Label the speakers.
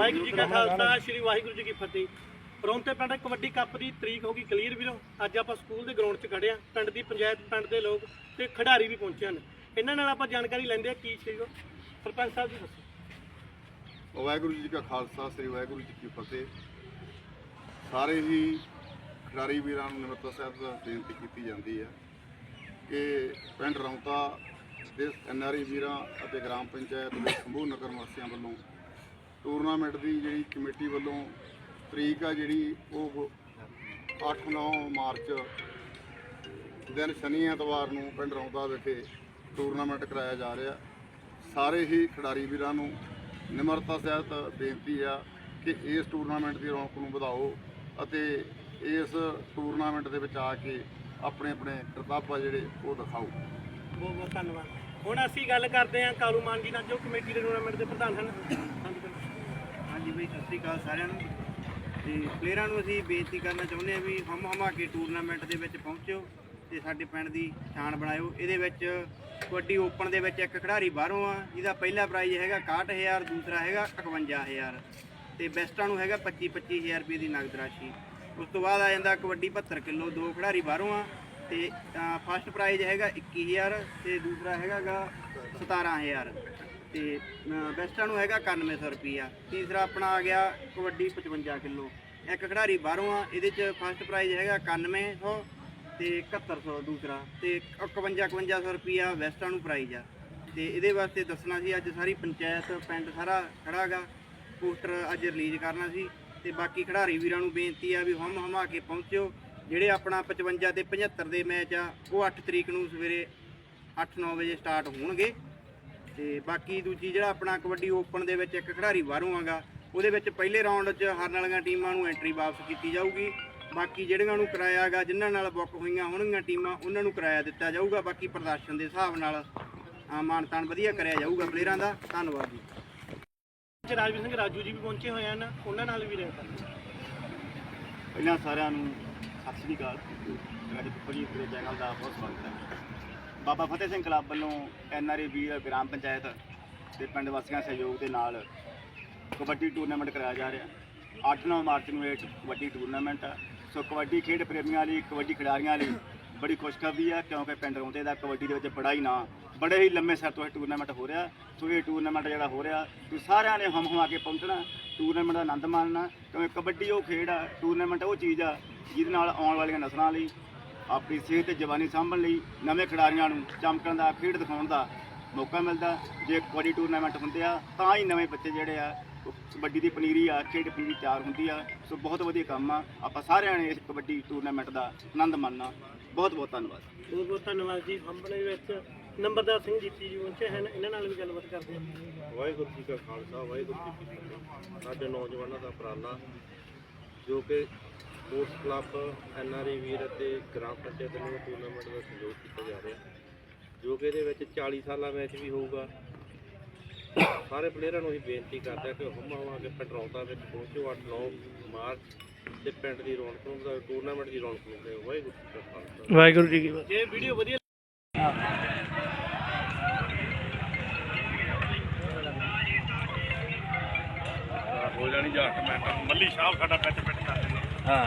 Speaker 1: ਵਾਹਿਗੁਰੂ ਜੀ ਕਾ ਖਾਲਸਾ, ਸ੍ਰੀ ਵਾਹਿਗੁਰੂ ਜੀ ਕੀ ਫਤਿਹ। ਪਰੌਂਤੇ ਪਿੰਡ ਕਬੱਡੀ ਕੱਪ ਦੀ ਤਰੀਕ ਹੋ ਗਈ ਕਲੀਅਰ ਵੀਰੋ। ਅੱਜ ਆਪਾਂ ਸਕੂਲ ਦੇ ਗਰਾਊਂਡ 'ਚ ਖੜੇ ਆ, ਪਿੰਡ ਦੀ ਪੰਚਾਇਤ, ਪਿੰਡ ਦੇ ਲੋਕ ਤੇ ਖਿਡਾਰੀ ਵੀ ਪਹੁੰਚੇ ਹਨ। ਇਹਨਾਂ ਨਾਲ ਆਪਾਂ ਜਾਣਕਾਰੀ ਲੈਂਦੇ ਆ, ਕੀ ਸੀਗਾ ਸਰਪੰਚ ਸਾਹਿਬ ਜੀ ਦੱਸੋ।
Speaker 2: ਵਾਹਿਗੁਰੂ ਜੀ ਕਾ ਖਾਲਸਾ, ਸ੍ਰੀ ਵਾਹਿਗੁਰੂ ਜੀ ਕੀ ਫਤਿਹ। ਸਾਰੇ ਹੀ ਖਿਡਾਰੀ ਵੀਰਾਂ ਨੂੰ ਨਿਮਰਤਾ ਸਾਹਿਬ ਦਾ ਬੇਨਤੀ ਕੀਤੀ ਜਾਂਦੀ ਹੈ ਕਿ ਪਿੰਡ ਰੌਂਤਾ ਦੇ ਐਨਆਰਈ ਵੀਰਾਂ ਅਤੇ ਗ੍ਰਾਮ ਪੰਚਾਇਤ ਦੇ ਸਮੂਹ ਨਗਰ ਵਾਸੀਆਂ ਵੱਲੋਂ ਟੂਰਨਾਮੈਂਟ ਦੀ ਜਿਹੜੀ ਕਮੇਟੀ ਵੱਲੋਂ ਤਰੀਕ ਆ ਜਿਹੜੀ ਉਹ 8-9 ਮਾਰਚ, ਦਿਨ ਸ਼ਨੀ ਐਤਵਾਰ ਨੂੰ ਪਿੰਡ ਰੌਂਦਾ ਵਿਖੇ ਟੂਰਨਾਮੈਂਟ ਕਰਾਇਆ ਜਾ ਰਿਹਾ। ਸਾਰੇ ਹੀ ਖਿਡਾਰੀ ਵੀਰਾਂ ਨੂੰ ਨਿਮਰਤਾ ਸਹਿਤ ਬੇਨਤੀ ਆ ਕਿ ਇਸ ਟੂਰਨਾਮੈਂਟ ਦੀ ਰੌਣਕ ਨੂੰ ਵਧਾਓ ਅਤੇ ਇਸ ਟੂਰਨਾਮੈਂਟ ਦੇ ਵਿੱਚ ਆ ਕੇ ਆਪਣੇ ਆਪਣੇ ਕਰਤੱਵ ਆ ਜਿਹੜੇ ਉਹ ਦਿਖਾਓ।
Speaker 1: ਬਹੁਤ ਬਹੁਤ ਧੰਨਵਾਦ। ਹੁਣ ਅਸੀਂ ਗੱਲ ਕਰਦੇ ਹਾਂ ਕਾਲੂ ਮਾਨ ਜੀ ਨਾਲ, ਜੋ ਕਮੇਟੀ ਦੇ ਟੂਰਨਾਮੈਂਟ ਦੇ ਪ੍ਰਧਾਨ ਹਨ। ਹਾਂਜੀ
Speaker 3: ਬਈ, ਸਤਿ ਸ੍ਰੀ ਅਕਾਲ ਸਾਰਿਆਂ ਨੂੰ। ਤੇ ਪਲੇਅਰਾਂ ਨੂੰ ਅਸੀਂ ਬੇਨਤੀ ਕਰਨਾ ਚਾਹੁੰਦੇ ਹਾਂ ਵੀ ਹਮ ਹਮਾ ਕੇ ਟੂਰਨਾਮੈਂਟ ਦੇ ਵਿੱਚ ਪਹੁੰਚੋ ਤੇ ਸਾਡੇ ਪਿੰਡ ਦੀ ਸ਼ਾਨ ਬਣਾਇਓ। ਇਹਦੇ ਵਿੱਚ ਕਬੱਡੀ ਓਪਨ ਦੇ ਵਿੱਚ ਇੱਕ ਖਿਡਾਰੀ ਬਾਹਰੋਂ ਆ, ਜਿਹਦਾ ਪਹਿਲਾ ਪ੍ਰਾਈਜ਼ ਹੈਗਾ 61000 ਦੂਸਰਾ ਹੈਗਾ 51000 ਤੇ ਬੈਸਟਾਂ ਨੂੰ ਹੈਗਾ 25 25000 ਰੁਪਏ ਦੀ ਨਗਦ ਰਾਸ਼ੀ। ਉਸ ਤੋਂ ਬਾਅਦ ਆ ਜਾਂਦਾ ਕਬੱਡੀ 72 ਕਿਲੋ, ਦੋ ਖਿਡਾਰੀ ਬਾਹਰੋਂ ਆ, ਤੇ ਫਸਟ ਪ੍ਰਾਈਜ਼ ਹੈਗਾ 21000 ਤੇ ਦੂਸਰਾ ਹੈਗਾਗਾ 17000 ਤੇ ਅ, ਵੈਸਟਾਂ ਨੂੰ ਹੈਗਾ 9100 ਰੁਪਿਆ ਤੀਸਰਾ ਆਪਣਾ ਆ ਗਿਆ ਕਬੱਡੀ 55 ਕਿਲੋ। ਇੱਕ ਖਿਡਾਰੀ ਬਾਹਰੋਂ ਆ ਇਹਦੇ ਚ ਫਸਟ ਪ੍ਰਾਈਜ਼ ਹੈਗਾ 9100 ਤੇ 7100 ਦੂਸਰਾ। ਤੇ 51 5100 ਰੁਪਿਆ ਵੈਸਟਾਂ ਨੂੰ ਪ੍ਰਾਈਜ਼ ਆ। ਤੇ ਇਹਦੇ ਵਾਸਤੇ ਦੱਸਣਾ ਸੀ ਅੱਜ ਸਾਰੀ ਪੰਚਾਇਤ ਪਿੰਡ ਸਾਰਾ ਖੜਾਗਾ ਪੋਸਟਰ ਅੱਜ ਰਿਲੀਜ਼ ਕਰਨਾ ਸੀ। ਤੇ ਬਾਕੀ ਖਿਡਾਰੀ ਵੀਰਾਂ ਨੂੰ ਬੇਨਤੀ ਆ ਵੀ ਹਮ ਹਮਾ ਕੇ ਪਹੁੰਚਿਓ। ਜਿਹੜੇ ਆਪਣਾ 55 ਤੇ 75 ਦੇ ਮੈਚ ਆ ਉਹ 8 ਤਰੀਕ ਨੂੰ ਸਵੇਰੇ 8-9 ਵਜੇ ਸਟਾਰਟ ਹੋਣਗੇ। ਤੇ ਬਾਕੀ ਦੂਜੀ ਜਿਹੜਾ ਆਪਣਾ ਕਬੱਡੀ ਓਪਨ ਦੇ ਵਿੱਚ ਇੱਕ ਖਿਡਾਰੀ ਬਾਹਰੋਂ ਆਗਾ ਉਹਦੇ ਵਿੱਚ ਪਹਿਲੇ ਰਾਉਂਡ 'ਚ ਹਾਰਨ ਵਾਲੀਆਂ ਟੀਮਾਂ ਨੂੰ ਐਂਟਰੀ ਵਾਪਸ ਕੀਤੀ ਜਾਊਗੀ। ਬਾਕੀ ਜਿਹੜੀਆਂ ਨੂੰ ਕਿਰਾਇਆ ਹੈਗਾ ਜਿਨ੍ਹਾਂ ਨਾਲ ਬੁੱਕ ਹੋਈਆਂ ਹੋਣਗੀਆਂ ਟੀਮਾਂ ਉਹਨਾਂ ਨੂੰ ਕਿਰਾਇਆ ਦਿੱਤਾ ਜਾਊਗਾ। ਬਾਕੀ ਪ੍ਰਦਰਸ਼ਨ ਦੇ ਹਿਸਾਬ ਨਾਲ ਤਾਣ ਵਧੀਆ ਕਰਿਆ ਜਾਊਗਾ ਪਲੇਅਰਾਂ ਦਾ। ਧੰਨਵਾਦ ਜੀ।
Speaker 1: ਰਾਜਵੀਰ ਸਿੰਘ ਰਾਜੂ ਜੀ ਵੀ ਪਹੁੰਚੇ ਹੋਏ ਹਨ ਉਹਨਾਂ ਨਾਲ ਵੀ ਰਹਿ
Speaker 3: ਪਹਿਲਾਂ ਸਾਰਿਆਂ ਨੂੰ ਸਤਿ ਸ੍ਰੀ ਅਕਾਲ। ਮੇਰਾ ਜੀ ਪੂਰੇ ਚੈਨਲ ਦਾ ਬਹੁਤ ਸਵਾਗਤ ਹੈ। ਬਾਬਾ ਫਤਿਹ ਸਿੰਘ ਕਲੱਬ ਵੱਲੋਂ ਐਨਆਰਏ ਵੀਰ ਗ੍ਰਾਮ ਪੰਚਾਇਤ ਤੇ ਪਿੰਡ ਵਾਸੀਆਂ ਸਹਿਯੋਗ ਦੇ ਨਾਲ ਕਬੱਡੀ ਟੂਰਨਾਮੈਂਟ ਕਰਾਇਆ ਜਾ ਰਿਹਾ 8-9 ਮਾਰਚ ਨੂੰ ਇਹ ਕਬੱਡੀ ਟੂਰਨਾਮੈਂਟ ਆ। ਸੋ ਕਬੱਡੀ ਖੇਡ ਪ੍ਰੇਮੀਆਂ ਲਈ, ਕਬੱਡੀ ਖਿਡਾਰੀਆਂ ਲਈ ਬੜੀ ਖੁਸ਼ਖਬਰੀ ਆ, ਕਿਉਂਕਿ ਪਿੰਡ ਰੌਂਦੇ ਦਾ ਕਬੱਡੀ ਦੇ ਵਿੱਚ ਬੜਾ ਹੀ ਨਾਂ, ਬੜੇ ਹੀ ਲੰਮੇ ਸਮੇਂ ਤੋਂ ਇਹ ਟੂਰਨਾਮੈਂਟ ਹੋ ਰਿਹਾ। ਸੋ ਇਹ ਟੂਰਨਾਮੈਂਟ ਜਿਹੜਾ ਹੋ ਰਿਹਾ, ਤੁਸੀਂ ਸਾਰਿਆਂ ਨੇ ਹਮ ਹਮਾ ਕੇ ਪਹੁੰਚਣਾ, ਟੂਰਨਾਮੈਂਟ ਦਾ ਆਨੰਦ ਮਾਣਨਾ, ਕਿਉਂਕਿ ਕਬੱਡੀ ਉਹ ਖੇਡ ਆ, ਟੂਰਨਾਮੈਂਟ ਉਹ ਚੀਜ਼ ਆ ਜਿਹਦੇ ਨਾਲ ਆਉਣ ਵਾਲੀਆਂ ਨਸਲਾਂ ਲਈ ਆਪਣੀ ਸਿਹਤ ਤੇ ਜਵਾਨੀ ਸਾਂਭਣ ਲਈ ਨਵੇਂ ਖਿਡਾਰੀਆਂ ਨੂੰ ਚਮਕਣ ਦਾ ਖੇਡ ਦਿਖਾਉਣ ਦਾ ਮੌਕਾ ਮਿਲਦਾ। ਜੇ ਕਬੱਡੀ ਟੂਰਨਾਮੈਂਟ ਹੁੰਦੇ ਆ ਤਾਂ ਹੀ ਨਵੇਂ ਬੱਚੇ ਜਿਹੜੇ ਆ ਉਹ ਕਬੱਡੀ ਦੀ ਪਨੀਰੀ ਆ ਖੇਡ ਪਨੀਰੀ ਤਿਆਰ ਹੁੰਦੀ ਆ। ਸੋ ਬਹੁਤ ਵਧੀਆ ਕੰਮ ਆ। ਆਪਾਂ ਸਾਰਿਆਂ ਨੇ ਇਸ ਕਬੱਡੀ ਟੂਰਨਾਮੈਂਟ ਦਾ ਆਨੰਦ ਮਾਣਨਾ। ਬਹੁਤ ਬਹੁਤ ਧੰਨਵਾਦ।
Speaker 1: ਬਹੁਤ ਬਹੁਤ ਧੰਨਵਾਦ ਜੀ। ਹੰਬਲੇ ਵਿੱਚ ਨੰਬਰਦਾਰ ਸਿੰਘ ਜੀਤੀ ਜੀ ਪਹੁੰਚੇ ਹਨ। ਇਹਨਾਂ ਨਾਲ ਵੀ ਗੱਲਬਾਤ ਕਰਦੇ ਹਾਂ।
Speaker 4: ਵਾਹਿਗੁਰੂ ਜੀ ਕਾ ਖਾਲਸਾ ਵਾਹਿਗੁਰੂ ਜੀ ਕੀ ਫਤਿਹ। ਸਾਡੇ ਨੌਜਵਾਨਾਂ ਦਾ ਉਪਰਾਲਾ ਜੋ ਕਿ ਸਪੋਰਟਸ ਕਲੱਬ ਐਨਆਰਏ ਵੀਰ ਅਤੇ ਗ੍ਰਾਮ ਪੰਚਾਇਤ ਨੂੰ ਟੂਰਨਾਮੈਂਟ ਦਾ ਸਹਿਯੋਗ ਕੀਤਾ ਜਾ ਰਿਹਾ ਜੋ ਕਿ ਇਹਦੇ ਵਿੱਚ 40 ਸਾਲਾ ਮੈਚ ਵੀ ਹੋਊਗਾ। ਸਾਰੇ ਪਲੇਅਰਾਂ ਨੂੰ ਅਸੀਂ ਬੇਨਤੀ ਕਰਦੇ ਹਾਂ ਕਿ ਹੁਮਾ ਹੁਮਾ ਕੇ ਪੈਟਰੋਲਤਾ ਵਿੱਚ ਪਹੁੰਚੋ 8-9 ਮਾਰਚ ਤੇ ਪਿੰਡ ਦੀ ਰੌਣਕ ਨੂੰ ਵਧਾਓ ਟੂਰਨਾਮੈਂਟ ਦੀ ਰੌਣਕ ਨੂੰ ਵਧਾਓ ਵਾਹਿਗੁਰੂ ਜੀ ਕਾ ਖਾਲਸਾ।
Speaker 1: ਵਾਹਿਗੁਰੂ ਜੀ ਕੀ ਜੇ ਵੀਡੀਓ ਵਧੀਆ
Speaker 4: ਹੋ ਜਾਣੀ ਜਾਂ 8 ਮਿੰਟ। ਮੱਲੀ ਸਾਹਿਬ ਸਾਡਾ ਵਿੱਚ ਪਿੱਟ ਕਰ